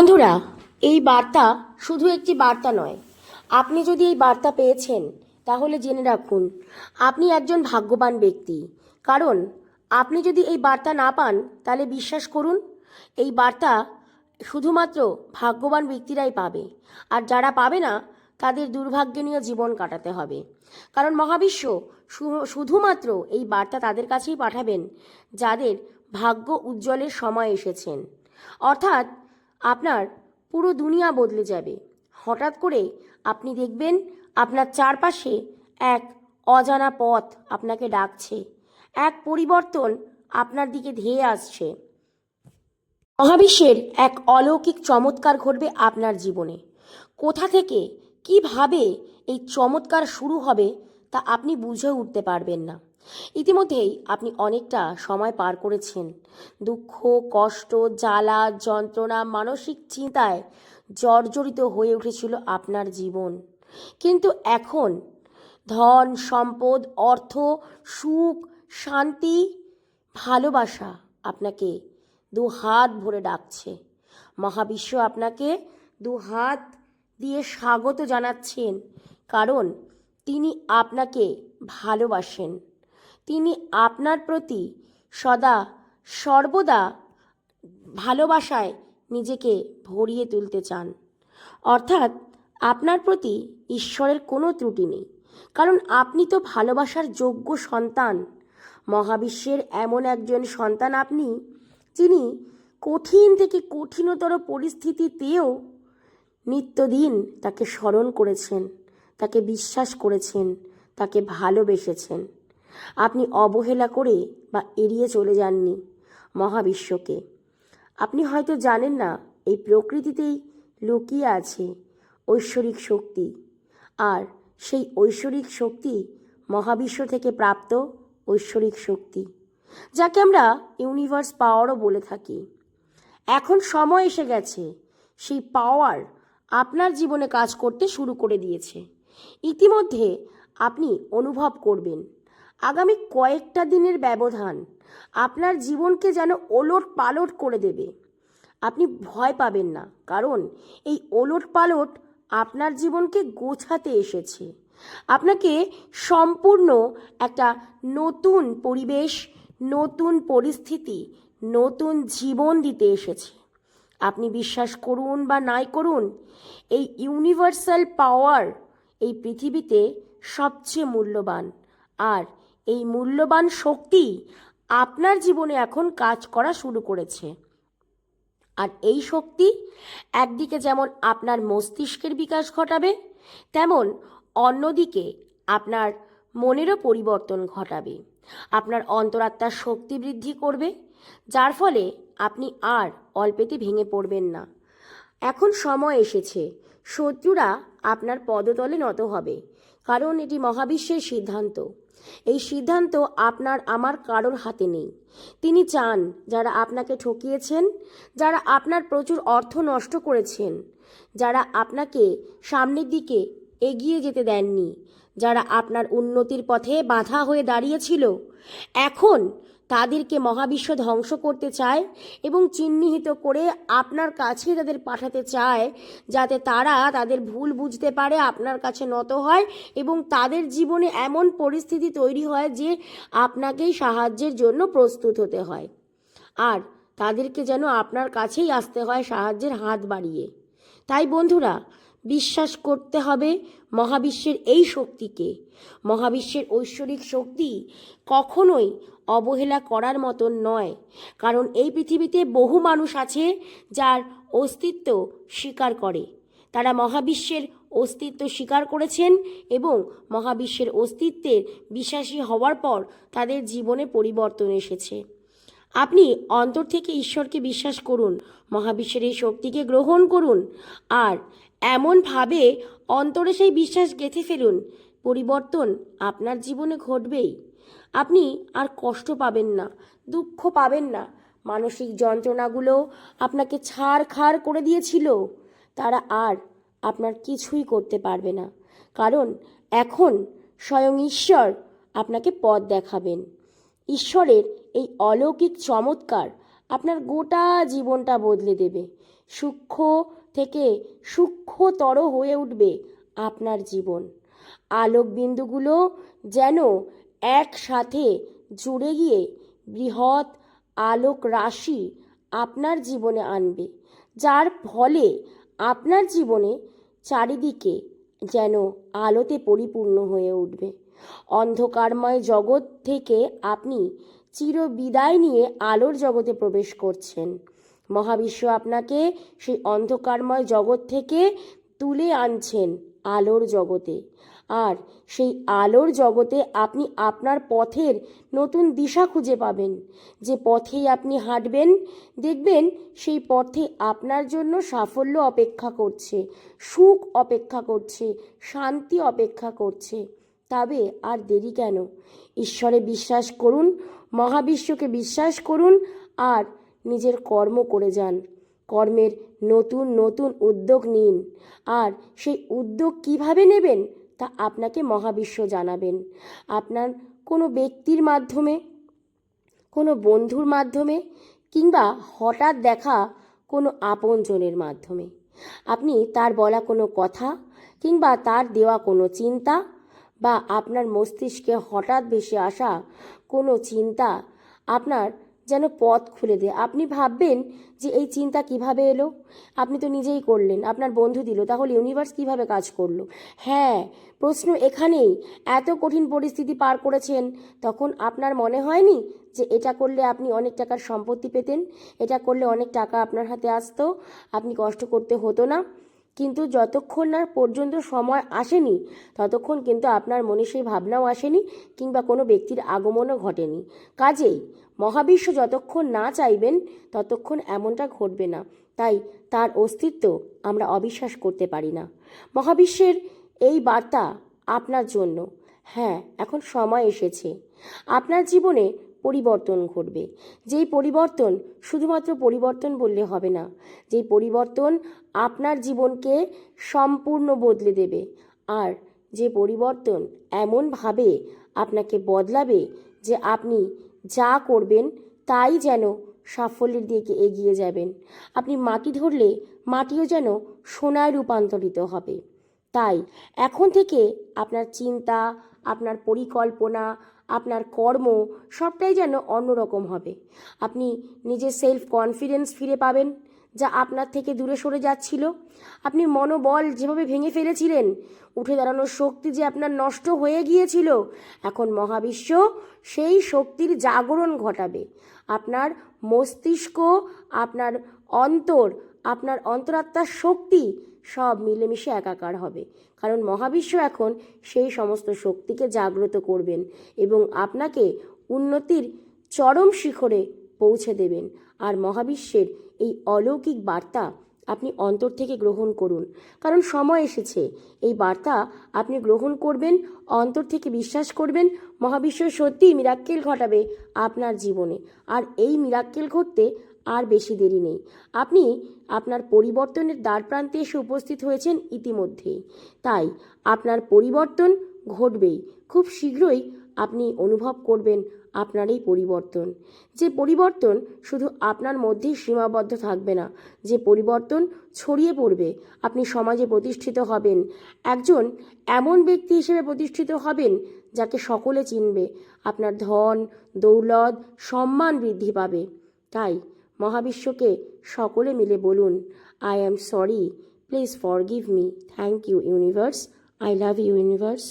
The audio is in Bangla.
বন্ধুরা, এই বার্তা শুধু একটি বার্তা নয়। আপনি যদি এই বার্তা পেয়েছেন, তাহলে জেনে রাখুন, আপনি একজন ভাগ্যবান ব্যক্তি। কারণ, আপনি যদি এই বার্তা না পান, তাহলে বিশ্বাস করুন, এই বার্তা শুধুমাত্র ভাগ্যবান ব্যক্তিরাই পাবে। আর যারা পাবে না, তাদের দুর্ভাগ্য নিয়ে জীবন কাটাতে হবে। কারণ মহাবিশ্ব শুধুমাত্র এই বার্তা তাদের কাছেই পাঠাবেন, যাদের ভাগ্য উজ্জ্বলের সময় এসেছেন। অর্থাৎ আপনার পুরো দুনিয়া বদলে যাবে। হঠাৎ করে আপনি দেখবেন আপনার চারপাশে এক অজানা পথ আপনাকে ডাকছে। এক পরিবর্তন আপনার দিকে ধেয়ে আসছে। মহাবিশ্বের এক অলৌকিক চমৎকার ঘটবে আপনার জীবনে। কোথা থেকে কীভাবে এই চমৎকার শুরু হবে তা আপনি বুঝে উঠতে পারবেন না। ইতিমধ্যেই আপনি অনেকটা সময় পার করেছেন। দুঃখ, কষ্ট, জ্বালা, যন্ত্রণা, মানসিক চিন্তায় জর্জরিত হয়ে উঠেছিল আপনার জীবন। কিন্তু এখন ধন, সম্পদ, অর্থ, সুখ, শান্তি, ভালোবাসা আপনাকে দু হাত ভরে ডাকছে। মহাবিশ্ব আপনাকে দু হাত দিয়ে স্বাগত জানাচ্ছেন, কারণ তিনি আপনাকে ভালোবাসেন। তিনি আপনার প্রতি সদা, সর্বদা ভালোবাসায় নিজেকে ভরিয়ে তুলতে চান। অর্থাৎ আপনার প্রতি ঈশ্বরের কোনো ত্রুটি নেই। কারণ আপনি তো ভালোবাসার যোগ্য সন্তান। মহাবিশ্বের এমন একজন সন্তান আপনি, যিনি কঠিন থেকে কঠিনতর পরিস্থিতিতেও নিত্যদিন তাকে স্মরণ করেছেন, তাকে বিশ্বাস করেছেন, তাকে ভালোবেসেছেন। আপনি অবহেলা করে বা এড়িয়ে চলে যাননি মহাবিশ্বকে। আপনি হয়তো জানেন না, এই প্রকৃতিতেই লুকিয়ে আছে ঐশ্বরিক শক্তি। আর সেই ঐশ্বরিক শক্তি মহাবিশ্ব থেকে প্রাপ্ত ঐশ্বরিক শক্তি, যাকে আমরা ইউনিভার্স পাওয়ারও বলে থাকি। এখন সময় এসে গেছে, সেই পাওয়ার আপনার জীবনে কাজ করতে শুরু করে দিয়েছে। ইতিমধ্যে আপনি অনুভব করবেন আগামী কয়েকটা দিনের ব্যবধান আপনার জীবনকে যেন ওলট পালট করে দেবে। আপনি ভয় পাবেন না, কারণ এই ওলট পালট আপনার জীবনকে গোছাতে এসেছে। আপনাকে সম্পূর্ণ একটা নতুন পরিবেশ, নতুন পরিস্থিতি, নতুন জীবন দিতে এসেছে। আপনি বিশ্বাস করুন বা নাই করুন, এই ইউনিভার্সাল পাওয়ার এই পৃথিবীতে সবচেয়ে মূল্যবান। আর এই মূল্যবান শক্তি আপনার জীবনে এখন কাজ করা শুরু করেছে। আর এই শক্তি একদিকে যেমন আপনার মস্তিষ্কের বিকাশ ঘটাবে, তেমন অন্যদিকে আপনার মনেরও পরিবর্তন ঘটাবে। আপনার অন্তরাত্মার শক্তি বৃদ্ধি করবে, যার ফলে আপনি আর অল্পেতে ভেঙে পড়বেন না। এখন সময় এসেছে, শত্রুরা আপনার পদতলে নত হবে, কারণ এটি মহাবিশ্বের সিদ্ধান্ত। এই সিদ্ধান্ত আপনার আমার কারোর হাতে নেই। তিনি চান যারা আপনাকে ঠকিয়েছেন, যারা আপনার প্রচুর অর্থ নষ্ট করেছেন, যারা আপনাকে সামনের দিকে এগিয়ে যেতে দেননি, যারা আপনার উন্নতির পথে বাধা হয়ে দাঁড়িয়েছিল। এখন তাদেরকে মহাবিশ্ব ধ্বংস করতে চায় এবং চিহ্নিত করে আপনার কাছে তাদের পাঠাতে চায়, যাতে তারা তাদের ভুল বুঝতে পারে, আপনার কাছে নত হয় এবং তাদের জীবনে এমন পরিস্থিতি তৈরি হয় যে আপনাকেই সাহায্যের জন্য প্রস্তুত হতে হয়। আর তাদেরকে যেন আপনার কাছেই আসতে হয় সাহায্যের হাত বাড়িয়ে। তাই বন্ধুরা বিশ্বাস করতে হবে মহাবিশ্বের এই শক্তিকে। মহাবিশ্বের ঐশ্বরিক শক্তি কখনোই অবহেলা করার মতন নয়, কারণ এই পৃথিবীতে বহু মানুষ আছে যার অস্তিত্ব স্বীকার করে। তারা মহাবিশ্বের অস্তিত্ব স্বীকার করেছেন এবং মহাবিশ্বের অস্তিত্বের বিশ্বাসী হওয়ার পর তাদের জীবনে পরিবর্তন এসেছে। আপনি অন্তর থেকে ঈশ্বরকে বিশ্বাস করুন, মহাবিশ্বের এই শক্তিকে গ্রহণ করুন, আর এমনভাবে অন্তরে সেই বিশ্বাস গেঁথে ফেলুন। পরিবর্তন আপনার জীবনে ঘটবেই। আপনি আর কষ্ট পাবেন না, দুঃখ পাবেন না। মানসিক যন্ত্রণাগুলো আপনাকে ছাড় খাড় করে দিয়েছিল। তারা আর আপনার কিছুই করতে পারবে না। কারণ এখন স্বয়ং ঈশ্বর আপনাকে পথ দেখাবেন। ঈশ্বরের এই অলৌকিক চমৎকার আপনার গোটা জীবনটা বদলে দেবে। সূক্ষ্ম থেকে সূক্ষ্মতর হয়ে উঠবে আপনার জীবন। আলোক বিন্দুগুলো যেন একসাথে জুড়ে গিয়ে বৃহৎ আলোক রাশি আপনার জীবনে আনবে, যার ফলে আপনার জীবনে চারিদিকে যেন আলোতে পরিপূর্ণ হয়ে উঠবে। অন্ধকারময় জগৎ থেকে আপনি চির বিদায় নিয়ে আলোর জগতে প্রবেশ করছেন। মহাবিশ্ব আপনাকে সেই অন্ধকারময় জগৎ থেকে তুলে আনছেন আলোর জগতে। আর সেই আলোর জগতে আপনি আপনার পথের নতুন দিশা খুঁজে পাবেন। যে পথেই আপনি হাঁটবেন, দেখবেন সেই পথে আপনার জন্য সাফল্য অপেক্ষা করছে, সুখ অপেক্ষা করছে, শান্তি অপেক্ষা করছে। তবে আর দেরি কেন? ঈশ্বরে বিশ্বাস করুন, মহাবিশ্বকে বিশ্বাস করুন, আর নিজের কর্ম করে যান। কর্মের নতুন নতুন উদ্যোগ নিন। আর সেই উদ্যোগ কীভাবে নেবেন তা আপনাকে মহাবিশ্ব জানাবেন। আপনার কোনো ব্যক্তির মাধ্যমে, কোনো বন্ধুর মাধ্যমে কিংবা হঠাৎ দেখা কোনো আপনজনের মাধ্যমে। আপনি তার বলা কোনো কথা কিংবা তার দেওয়া কোনো চিন্তা বা আপনার মস্তিষ্কে হঠাৎ ভেসে আসা কোনো চিন্তা আপনার যেন পথ খুলে দেয়। আপনি ভাববেন যে এই চিন্তা কীভাবে এলো? আপনি তো নিজেই করলেন, আপনার বন্ধু দিল, তাহলে ইউনিভার্স কীভাবে কাজ করল? হ্যাঁ প্রশ্ন এখানেই, এত কঠিন পরিস্থিতি পার করেছেন, তখন আপনার মনে হয়নি যে এটা করলে আপনি অনেক টাকার সম্পত্তি পেতেন? এটা করলে অনেক টাকা আপনার হাতে আসতো? আপনি কষ্ট করতে হতো না? কিন্তু যতক্ষণ না পর্যন্ত সময় আসেনি, ততক্ষণ কিন্তু আপনার মনে সেই ভাবনাও আসেনি কিংবা কোনো ব্যক্তির আগমনও ঘটেনি। কাজেই মহাবিশ্ব যতক্ষণ না চাইবেন, ততক্ষণ এমনটা ঘটবে না। তাই তার অস্তিত্ব আমরা অবিশ্বাস করতে পারি না। মহাবিশ্বের এই বার্তা আপনার জন্য। হ্যাঁ এখন সময় এসেছে। আপনার জীবনে পরিবর্তন ঘটবে। যেই পরিবর্তন, শুধুমাত্র পরিবর্তন বললে হবে না, যেই পরিবর্তন আপনার জীবনকে সম্পূর্ণ বদলে দেবে। আর যে পরিবর্তন এমনভাবে আপনাকে বদলাবে যে আপনি যা করবেন তাই যেন সাফল্যের দিকে এগিয়ে যাবেন। আপনি মাটি ধরলে মাটিও যেন সোনায় রূপান্তরিত হবে। তাই এখন থেকে আপনার চিন্তা, আপনার পরিকল্পনা আপনার কর্ম সবটাই যেন অন্যরকম হবে। আপনি নিজের সেলফ কনফিডেন্স ফিরে পাবেন, যা আপনার থেকে দূরে সরে যাচ্ছিল। আপনি মনোবল যেভাবে ভেঙে ফেলেছিলেন, উঠে দাঁড়ানোর শক্তি যে আপনার নষ্ট হয়ে গিয়েছিল, এখন মহাবিশ্ব সেই শক্তির জাগরণ ঘটাবে। আপনার মস্তিষ্ক, আপনার অন্তর, আপনার অন্তরাত্মার শক্তি সব মিলেমিশে একাকার হবে। কারণ মহাবিশ্ব এখন সেই সমস্ত শক্তিকে জাগ্রত করবেন এবং আপনাকে উন্নতির চরম শিখরে পৌঁছে দেবেন। আর মহাবিশ্বের এই অলৌকিক বার্তা আপনি অন্তর থেকে গ্রহণ করুন। কারণ সময় এসেছে। এই বার্তা আপনি গ্রহণ করবেন, অন্তর থেকে বিশ্বাস করবেন, মহাবিশ্ব সত্যিই মিরাক্কেল ঘটাবে আপনার জীবনে। আর এই মিরাক্কেল ঘটতে আর বেশি দেরি নেই। আপনি আপনার পরিবর্তনের দ্বার প্রান্তে এসে উপস্থিত হয়েছেন ইতিমধ্যেই। তাই আপনার পরিবর্তন ঘটবেই। খুব শীঘ্রই আপনি অনুভব করবেন আপনার এই পরিবর্তন। যে পরিবর্তন শুধু আপনার মধ্যেই সীমাবদ্ধ থাকবে না, যে পরিবর্তন ছড়িয়ে পড়বে, আপনি সমাজে প্রতিষ্ঠিত হবেন। একজন এমন ব্যক্তি হিসেবে প্রতিষ্ঠিত হবেন যাকে সকলে চিনবে। আপনার ধন, দৌলত, সম্মান বৃদ্ধি পাবে। তাই মহাবিশ্বকে সকলে মিলে বলুন I am sorry please forgive me thank you universe I love you universe